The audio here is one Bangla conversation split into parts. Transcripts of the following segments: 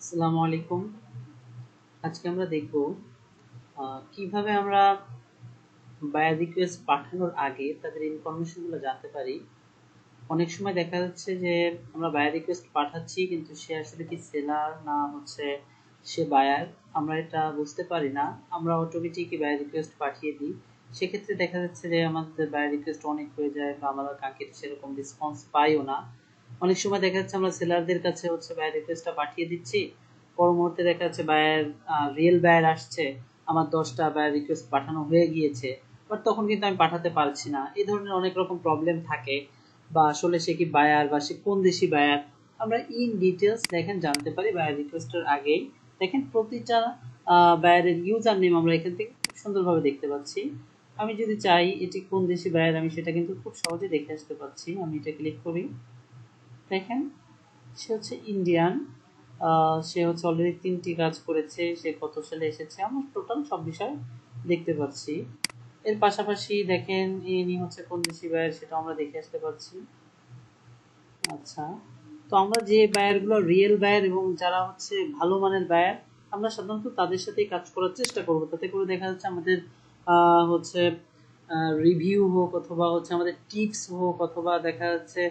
আসসালামু আলাইকুম। আজকে আমরা দেখব কীভাবে আমরা বায়ার রিকোয়েস্ট পাঠানোর আগে তাদের ইনফরমেশনগুলো জানতে পারি। অনেক সময় দেখা যাচ্ছে যে আমরা বায়ার রিকোয়েস্ট পাঠাচ্ছি, কিন্তু সে আসলে কি সেলার না হচ্ছে সে বায়ার আমরা এটা বুঝতে পারি না। আমরা অটোমেটিকই বায়ার রিকোয়েস্ট পাঠিয়ে দিই। সেক্ষেত্রে দেখা যাচ্ছে যে আমাদের বায়ার রিকোয়েস্ট অনেক হয়ে যায় বা আমরা কাঙ্ক্ষিত সেরকম রেসপন্স পাইও না। অনেক সময় দেখা যাচ্ছে আমরা সেলারদের কাছে হচ্ছে বায়ার রিকোয়েস্টটা পাঠিয়ে দিচ্ছি। পর মুহূর্তে দেখা যাচ্ছে বায়ার রিয়েল বায়ার আসছে। আমার দশটা বায়ার রিকোয়েস্ট পাঠানো হয়ে গিয়েছে। বাট তখন কিন্তু আমি পাঠাতে পারছি না। এই ধরনের অনেক রকম প্রবলেম থাকে। বা আসলে সে কি বায়ার বা সে কোন দেশি বায়ার আমরা ইন ডিটেলস দেখেন, জানতে পারি বায়ার রিকোয়েস্টের আগেই। দেখেন প্রতিটা বায়ারের ইউজার নেম আমরা এখান থেকে খুব সুন্দরভাবে দেখতে পাচ্ছি। আমি যদি চাই এটি কোন দেশি বায়ার আমি সেটা কিন্তু খুব সহজে দেখে আসতে পারছি। আমি এটা ক্লিক করি। দেখেন, সে হচ্ছে ইন্ডিয়ান সে হচ্ছে অলরেডি তিনটি কাজ করেছে, সে কত সালে এসেছে, আমার টোটাল সব বিষয় দেখতে পাচ্ছি। এর পাশাপাশি দেখেন, ইনি হচ্ছে কোন দেশি বায়ার সেটা আমরা দেখে আসতে পারছি। আচ্ছা তো আমরা যে বায়ারগুলো রিয়েল বায়ার এবং যারা হচ্ছে ভালো মানের বায়ার, আমরা সাধারণত তাদের সাথেই কাজ করার চেষ্টা করব। তাতে করে দেখা যাচ্ছে আমাদের হচ্ছে রিভিউ হোক অথবা হচ্ছে আমাদের টিপস হোক অথবা দেখা যাচ্ছে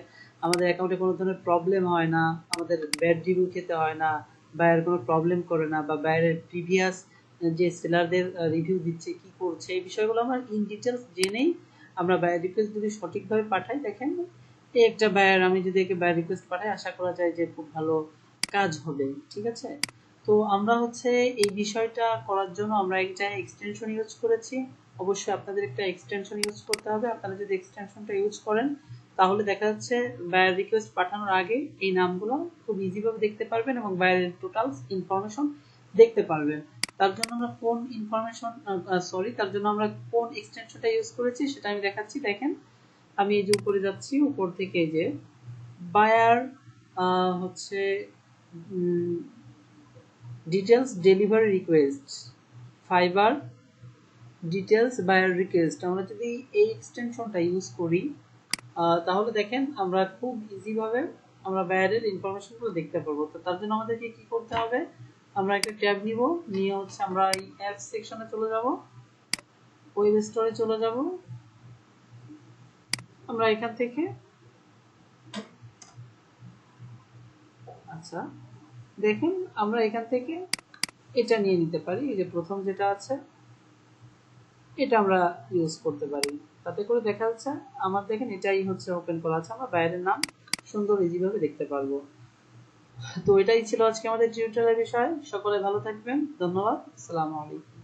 আমাদের অ্যাকাউন্টে কোনো ধরনের প্রবলেম হয় না, আমাদের ব্যাড রিভিউ খেতে হয় না বায়ার কোনো প্রবলেম করে না বা বায়ারের প্রিভিয়াস যে সেলারদের রিভিউ দিচ্ছে, কি করছে, এই বিষয়গুলো আমরা ইন ডিটেলস জেনেই আমরা বায়ার রিকোয়েস্ট যদি সঠিকভাবে পাঠাই, দেখেন এই একটা বায়ার আমি যদি একে বায়ার রিকোয়েস্ট পাঠাই, আশা করা যায় যে খুব ভালো কাজ হবে, ঠিক আছে? তো আমরা হচ্ছে এই বিষয়টা করার জন্য আমরা একটা এক্সটেনশন ইউজ করেছি, অবশ্যই আপনাদের একটা এক্সটেনশন ইউজ করতে হবে, আপনারা যদি এক্সটেনশনটা ইউজ করেন তাহলে দেখা যাচ্ছে বায়ার রিকোয়েস্ট পাঠানোর আগে এই নামগুলো খুব ইজিভাবে দেখতে পারবেন এবং বায়ারের টোটাল ইনফরমেশন দেখতে পারবেন। তার জন্য আমরা কোন ইনফরমেশন সরি তার জন্য আমরা কোন এক্সটেনশনটা ইউজ করেছি সেটা আমি দেখাচ্ছি, দেখেন। আমি এই যে উপরে যাচ্ছি, উপর থেকে যে বায়ার হচ্ছে details delivery request Fiverr details buyer request আমরা যদি এই এক্সটেনশনটা ইউজ করি তাহলে দেখেন, আমরা খুব ইজিভাবে আমরা বায়ারের ইনফরমেশনগুলো দেখতে পারব। তো তার জন্য আমাদেরকে কি করতে হবে? আমরা একটা ট্যাব নিব, নিয়ে হচ্ছে আমরা এই অ্যাপ সেকশনে চলে যাব। ওয়েব স্টোরে চলে যাব। আমরা এখান থেকে আচ্ছা দেখেন, আমরা এখান থেকে এটা নিয়ে নিতে পারি। এই যে প্রথম যেটা আছে, এটা আমরা ইউজ করতে পারি। তাতে করে দেখা যাচ্ছে, আমার দেখেন এটাই হচ্ছে ওপেন করা আছে আমরা বাইরের নাম সুন্দর ইজিভাবে দেখতে পারব। তো এটাই ছিল আজকে আমাদের টিউটোরিয়ালের বিষয়। সকলে ভালো থাকবেন। ধন্যবাদ। আসসালামু আলাইকুম।